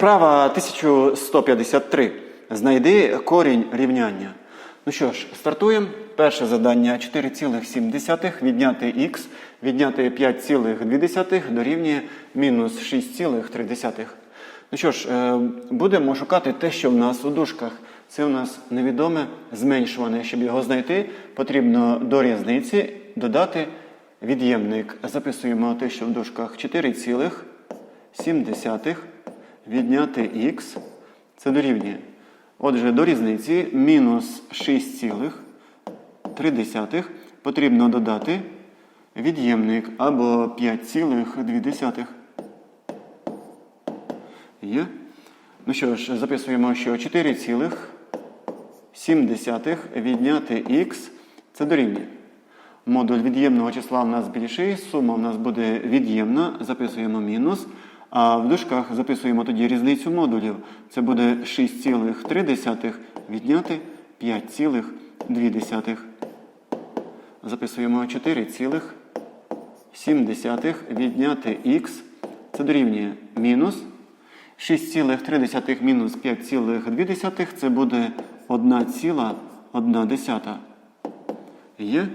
Вправа 1153. Знайди корінь рівняння. Ну що ж, стартуємо. Перше завдання 4,7 відняти х, відняти 5,2 дорівнює мінус 6,3. Ну що ж, е, будемо шукати те, що в нас у дужках. Це у нас невідоме зменшуване. Щоб його знайти, потрібно до різниці додати від'ємник. Записуємо те, що в дужках 4,7 відняти х. Це дорівнює. Отже, до різниці мінус 6,3 потрібно додати від'ємник або 5,2. Є? Ну що ж, записуємо, що 4,7 відняти х це дорівнює. Модуль від'ємного числа в нас більший, сума в нас буде від'ємна, записуємо мінус. А в дужках записуємо тоді різницю модулів. Це буде 6,3 відняти 5,2. Записуємо 4,7 відняти х. Це дорівнює мінус. 6,3 мінус 5,2 це буде 1,1. Є?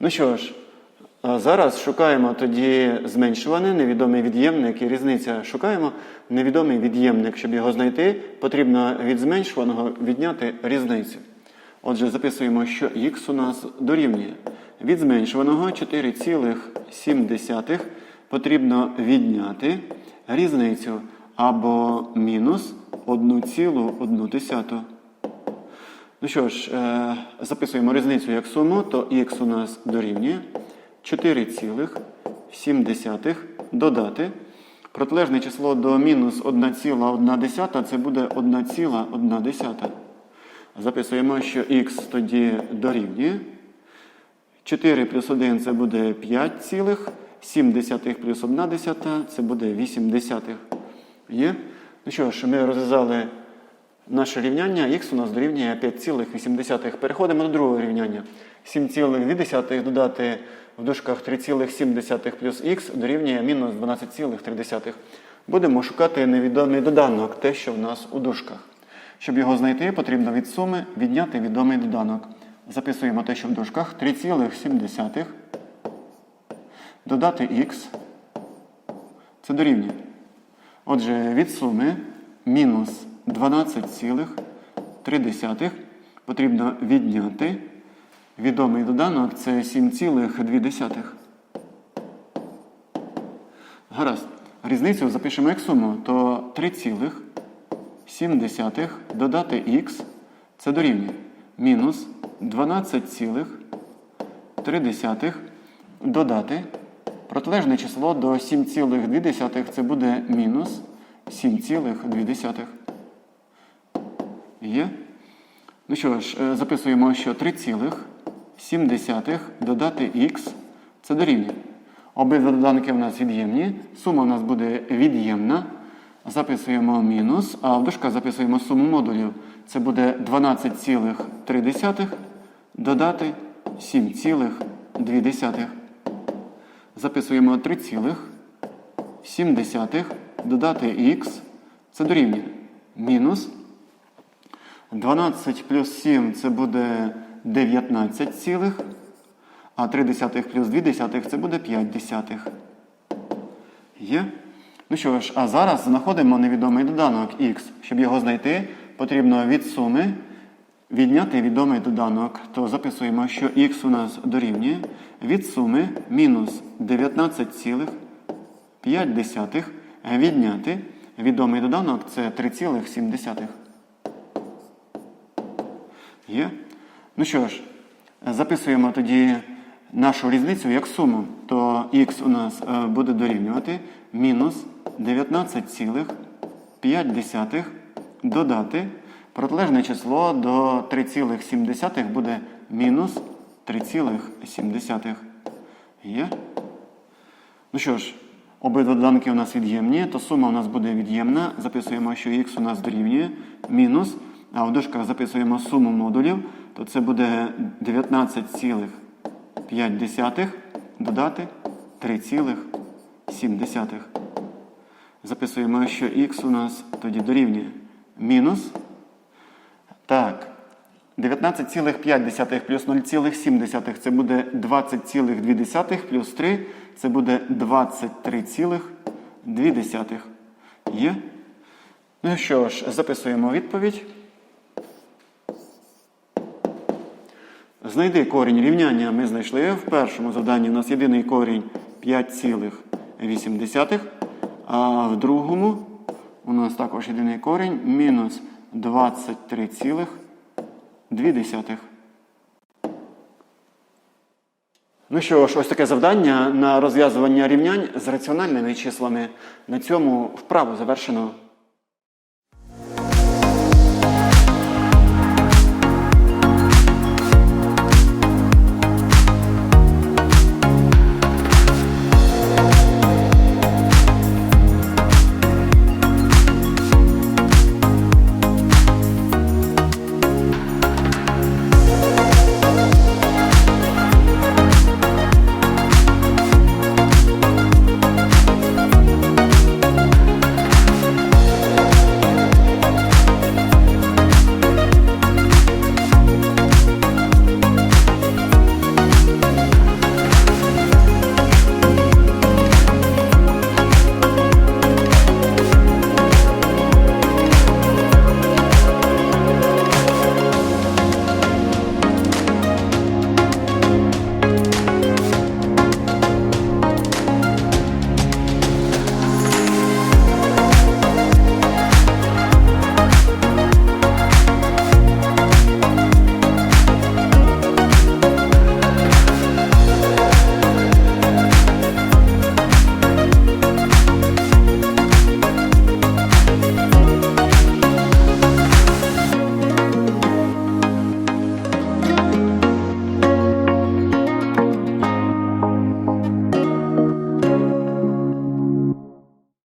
Ну що ж, зараз шукаємо тоді зменшуване, невідомий від'ємник і різниця. Шукаємо невідомий від'ємник. Щоб його знайти, потрібно від зменшуваного відняти різницю. Отже, записуємо, що х у нас дорівнює. Від зменшуваного 4,7 потрібно відняти різницю або мінус 1,1. Ну що ж, е, записуємо різницю як суму, то х у нас дорівнює 4,7 додати. Протилежне число до мінус 1,1 це буде 1,1. Записуємо, що х тоді дорівнює. 4 плюс 1 це буде 5 цілих, 7 десятих плюс 1 десята це буде 8 десятих. Є? Ну що ж, ми розв'язали наше рівняння, х у нас дорівнює 5,8. Переходимо до другого рівняння. 7,2 додати в дужках 3,7 плюс х дорівнює мінус 12,3. Будемо шукати невідомий доданок, те, що в нас у дужках. Щоб його знайти, потрібно від суми відняти відомий доданок. Записуємо те, що в дужках 3,7 додати х. Це дорівнює. Отже, від суми мінус 12,3 потрібно відняти. Відомий доданок це 7,2. Гаразд. Різницю запишемо як суму, то 3,7 додати х це дорівнює. Мінус 12,3 додати. Протилежне число до 7,2 це буде мінус 7,2. Є? Ну що ж, е, записуємо, що 3,7 додати х це дорівнює. Обидва доданки в нас від'ємні. Сума в нас буде від'ємна. Записуємо мінус, а в дужках записуємо суму модулів. Це буде 12,3 додати 7,2. Записуємо 3,7 додати х. Це дорівнює. Мінус 12 плюс 7 це буде 19 цілих, а 3 десятих плюс 2 десятих це буде 5 десятих. Є? Ну що ж, а зараз знаходимо невідомий доданок х. Щоб його знайти, потрібно від суми відняти відомий доданок. То записуємо, що х у нас дорівнює від суми мінус 19,5 відняти відомий доданок це 3,7. Є? Ну що ж, записуємо тоді нашу різницю як суму, то х у нас е, буде дорівнювати мінус 19,5 додати. Протилежне число до 3,7 буде мінус 3,7. Є? Ну що ж, обидва доданки у нас від'ємні, то сума у нас буде від'ємна. Записуємо, що х у нас дорівнює мінус. А в дужках записуємо суму модулів, то це буде 19,5 додати 3,7. Записуємо, що х у нас тоді дорівнює мінус. Так. 19,5 плюс 0,7 це буде 20,2 плюс 3 це буде 23,2. Є? Ну що ж, записуємо відповідь. Знайди корінь рівняння ми знайшли. В першому завданні у нас єдиний корінь 5,8, а в другому у нас також єдиний корінь мінус 23,2. Ну що ж, ось таке завдання на розв'язування рівнянь з раціональними числами. На цьому вправу завершено.